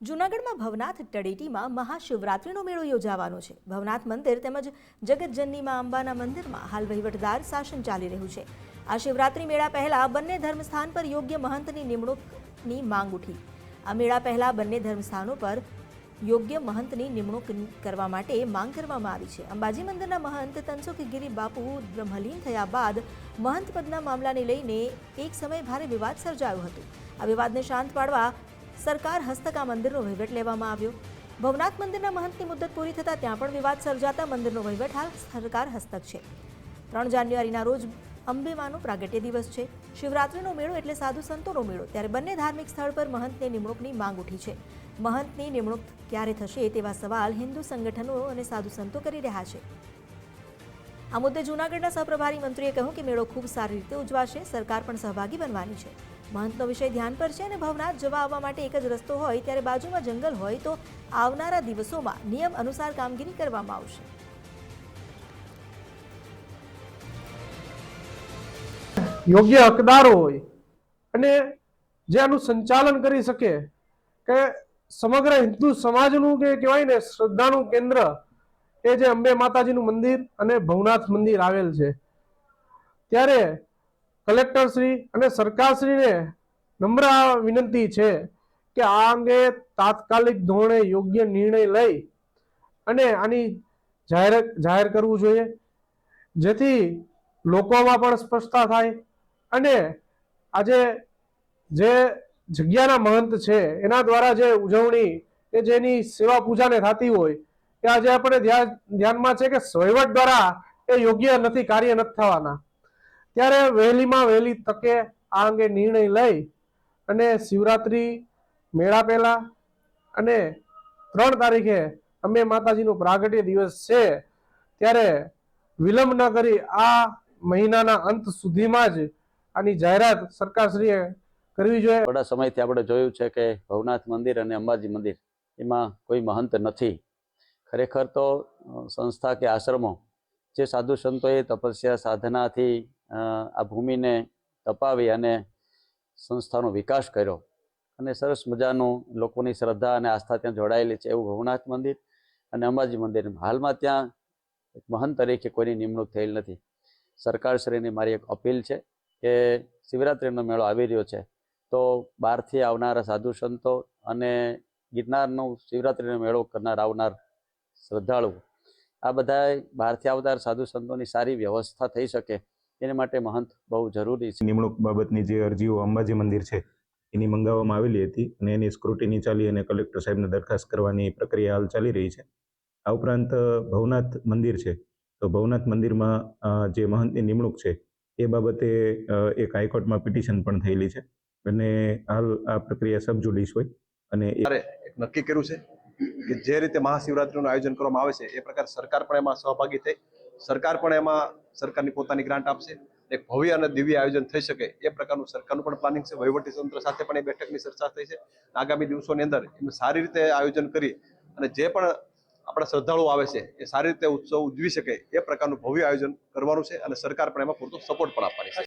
જૂનાગઢમાં ભવનાથ તળેટીમાં મહાશિવરાત્રિનો મેળો યોજાવાનો છે. ભવનાથ મંદિર તેમજ જગતજનનીમાં અંબાના મંદિરમાં હાલ વહીવટદાર શાસન ચાલી રહ્યું છે. આ શિવરાત્રિ મેળા પહેલા બંને ધર્મસ્થાન પર યોગ્ય મહંતની નિમણૂકની માંગ ઉઠી. આ મેળા પહેલા બંને ધર્મસ્થાનો પર યોગ્ય મહંતની નિમણૂક કરવા માટે માંગ કરવામાં આવી છે. અંબાજી મંદિરના મહંત તનસુખગીરી બાપુ બ્રહ્મલીન થયા બાદ મહંત પદના મામલાને લઈને એક સમય ભારે વિવાદ સર્જાયો હતો. આ વિવાદને શાંત પાડવા સરકાર હસ્તક આ મંદિરનો વહીવટ લેવામાં આવ્યો. ભવનાથ મંદિરના મહંતની મુદત પૂરી થતાં ત્યાં પણ વિવાદ સર્જાતા મંદિરનો વહીવટ હાલ સરકાર હસ્તક છે. ત્રણ જાન્યુઆરીના રોજ અંબેમાનો પ્રાગટ્ય દિવસ છે. શિવરાત્રિનો મેળો એટલે સાધુ સંતોનો મેળો, ત્યારે બંને ધાર્મિક સ્થળ પર મહંતની નિમણૂકની માંગ ઉઠી છે. મહંતની નિમણૂક ક્યારે થશે તેવા સવાલ હિન્દુ સંગઠનો અને સાધુ સંતો કરી રહ્યા છે. આ મુદ્દે જૂનાગઢના સહપ્રભારી મંત્રીએ કહ્યું કે મેળો ખૂબ સારી રીતે ઉજવાશે, સરકાર પણ સહભાગી બનવાની છે. મહંતનો વિષય ધ્યાન પર છે અને ભવનાથ જવા આવવા માટે એક જ રસ્તો હોય, ત્યારે બાજુમાં જંગલ હોય, તો આવનારા દિવસોમાં નિયમ અનુસાર કામગીરી કરવામાં આવશે. યોગ્ય હકદારો હોય અને જે આનું સંચાલન કરી શકે કે સમગ્ર હિન્દુ સમાજનું કે કહેવાય ને શ્રદ્ધાનું કેન્દ્ર એ જે અંબે માતાજીનું મંદિર અને ભવનાથ મંદિર આવેલ છે. ત્યારે કલેક્ટર શ્રી અને સરકારશ્રીને નમ્ર વિનંતી છે કે આ અંગે તાત્કાલિક ધોરણે યોગ્ય નિર્ણય લઈ અને આની જાહેર જાહેર કરવું જોઈએ. જેથી લોકોમાં પણ સ્પષ્ટતા થાય અને આજે જે જગ્યાના મહંત છે એના દ્વારા જે ઉજવણી કે જેની સેવા પૂજાને થતી હોય કે આજે આપણે ધ્યાનમાં છે કે વહીવટ દ્વારા એ યોગ્ય નથી, કાર્ય નથી થવાના. ત્યારે વહેલીમાં વહેલી તકે આ અંગે નિર્ણય લઈ અને શિવરાત્રિ મેળા પહેલા અને ત્રણ તારીખે અંબે માતાજીનો પ્રાગટ્ય દિવસ છે, ત્યારે વિલંબ ન કરી આ મહિનાના અંત સુધીમાં જ આની જાહેરાત સરકારશ્રીએ કરવી જોઈએ. થોડા સમયથી આપણે જોયું છે કે ભવનાથ મંદિર અને અંબાજી મંદિર એમાં કોઈ મહંત નથી. ખરેખર તો સંસ્થા કે આશ્રમો જે સાધુ સંતોએ તપસ્યા, સાધનાથી આ ભૂમિને તપાવી અને સંસ્થાનો વિકાસ કર્યો. અને સરસ મજાનું લોકોની શ્રદ્ધા અને આસ્થા ત્યાં જોડાયેલી છે એવું ભવનાથ મંદિર અને અંબાજી મંદિર. હાલમાં ત્યાં એક મહંત તરીકે કોઈની નિમણૂક થયેલ નથી. સરકારશ્રીની મારી એક અપીલ છે કે શિવરાત્રિનો મેળો આવી રહ્યો છે તો બહારથી આવનારા સાધુ સંતો અને ગિરનારનો શિવરાત્રિનો મેળો કરનાર આવનાર શ્રદ્ધાળુ આ બધા બહારથી આવનાર સાધુ સંતોની સારી વ્યવસ્થા થઈ શકે એને માટે મહંત બહુ જરૂરી છે. નિમણૂક બાબતની જે અરજીઓ અંબાજી મંદિર છે એની મંગાવવામાં આવેલી હતી અને એની સ્ક્રુટિની ચાલી અને કલેક્ટર સાહેબને દરખાસ્ત કરવાની પ્રક્રિયા હાલ ચાલી રહી છે. આ ઉપરાંત ભવનાથ મંદિર છે. તો ભવનાથ મંદિરમાં જે મહંતની નિમણૂક છે એ બાબતે એક હાઈકોર્ટમાં પિટિશન પણ થયેલી છે. અને હાલ આ પ્રક્રિયા સબજુડિસ હોય અને એક નક્કી કર્યું છે કે જે રીતે મહાશિવરાત્રીનું આયોજન કરવામાં આવે છે એ પ્રકાર સરકાર પણ એમાં સહભાગી થઈ સરકાર પણ એમાં સરકારની પોતાની ગ્રાન્ટ આપશે. એક ભવ્ય અને દિવ્ય આયોજન થઈ શકે એ પ્રકારનું સરકારનું પણ પ્લાનિંગ છે. વહીવટી તંત્ર સાથે પણ એ બેઠકની ચર્ચા થઈ છે. આગામી દિવસોની અંદર એનું સારી રીતે આયોજન કરી અને જે પણ આપણા શ્રદ્ધાળુઓ આવે છે એ સારી રીતે ઉત્સવ ઉજવી શકે એ પ્રકારનું ભવ્ય આયોજન કરવાનું છે અને સરકાર પણ એમાં પૂરતો સપોર્ટ પણ આપવાની છે.